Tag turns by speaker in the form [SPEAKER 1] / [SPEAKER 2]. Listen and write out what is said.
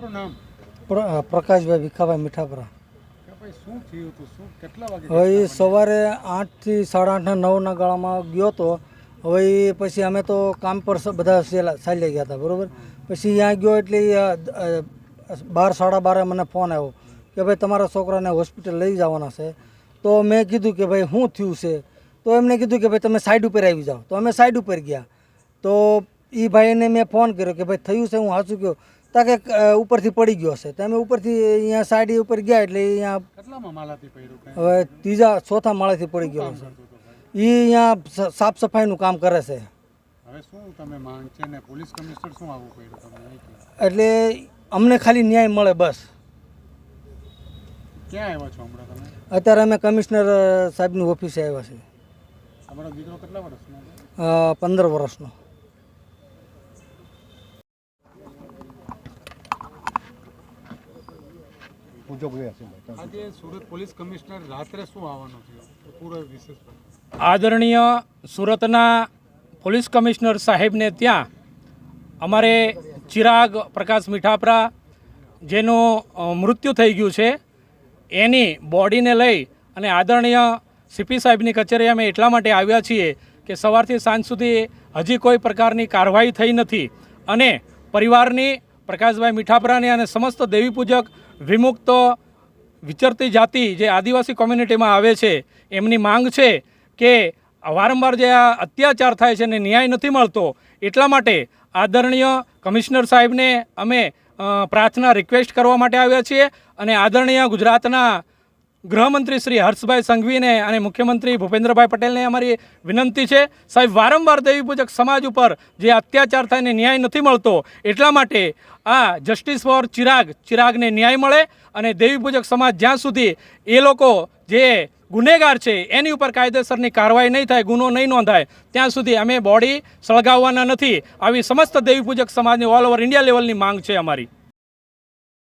[SPEAKER 1] આપણું નામ?
[SPEAKER 2] પ્રકાશભાઈ ભીખાભાઈ મીઠાપરા.
[SPEAKER 1] હતું?
[SPEAKER 2] હવે એ સવારે આઠથી સાડા આઠના નવના ગાળામાં ગયો તો હવે એ પછી અમે તો કામ પર બધા ચાલ્યા ગયા હતા બરાબર? પછી ત્યાં ગયો એટલે બાર સાડા બારે મને ફોન આવ્યો કે ભાઈ તમારા છોકરાને હોસ્પિટલ લઈ જવાના છે. તો મેં કીધું કે ભાઈ શું થયું છે? તો એમને કીધું કે ભાઈ તમે સાઈડ ઉપર આવી જાઓ. તો અમે સાઈડ ઉપર ગયા. તો એ ભાઈને મેં ફોન કર્યો કે ભાઈ થયું છે? હું સાચું કહ્યું તા કે ઉપરથી પડી ગયો છે તો અમે ઉપરથી અહીંયા સાઈડ ઉપર ગયા એટલે અહીંયા હવે ત્રીજા ચોથા માળાથી પડી ગયો
[SPEAKER 1] ભાઈ?
[SPEAKER 2] એ અહીંયા સાફ સફાઈનું કામ કરે છે.
[SPEAKER 1] તમે.
[SPEAKER 2] એટલે અમને ખાલી ન્યાય મળે બસ.
[SPEAKER 1] તમે?
[SPEAKER 2] અત્યારે અમે કમિશનર સાહેબની ઓફિસે આવ્યા છે
[SPEAKER 1] તમારો દીકરો કેટલા વર્ષનો છે?
[SPEAKER 2] અ, પંદર વર્ષનો
[SPEAKER 1] આજે સુરત પોલીસ કમિશનર રાત્રે શું આવવાનું થયું પૂરો વિશેષ પર
[SPEAKER 3] આદરણીય સુરતના પોલીસ કમિશનર સાહેબને ત્યાં અમારે ચિરાગ પ્રકાશ મીઠાપરા જેનું મૃત્યુ થઈ ગયું છે એની બોડીને લઈ અને આદરણીય સીપી સાહેબની કચેરી અમે એટલા માટે આવ્યા છીએ કે સવારથી સાંજ સુધી હજી કોઈ પ્રકારની કાર્યવાહી થઈ નથી. અને પરિવારની પ્રકાશભાઈ મીઠાપરાની અને સમસ્ત દેવી પૂજક વિમુક્ત વિચરતી જાતિ જે આદિવાસી કોમ્યુનિટીમાં આવે છે, એમની માંગ છે કે વારંવાર જે આ અત્યાચાર થાય છે અને ન્યાય નથી મળતો, એટલા માટે આદરણીય કમિશનર સાહેબને અમે પ્રાર્થના રિક્વેસ્ટ કરવા માટે આવ્યા છીએ અને આદરણીય ગુજરાતના ગૃહમંત્રી શ્રી હર્ષભાઈ સંઘવીને અને મુખ્યમંત્રી ભૂપેન્દ્રભાઈ પટેલને અમારી વિનંતી છે, સાહેબ, વારંવાર દેવી પૂજક સમાજ ઉપર જે અત્યાચાર થાય ને ન્યાય નથી મળતો, એટલા માટે આ જસ્ટિસ ફોર ચિરાગ, ચિરાગને ન્યાય મળે અને દેવી પૂજક સમાજ જ્યાં સુધી એ લોકો જે ગુનેગાર છે, એની ઉપર કાયદેસરની કાર્યવાહી નહીં થાય, ગુનો નહીં નોંધાય, ત્યાં સુધી અમે બોડી સળગાવવાના નથી. આવી સમસ્ત દેવી પૂજક સમાજની ઓલ ઓવર ઇન્ડિયા લેવલની માંગ છે અમારી.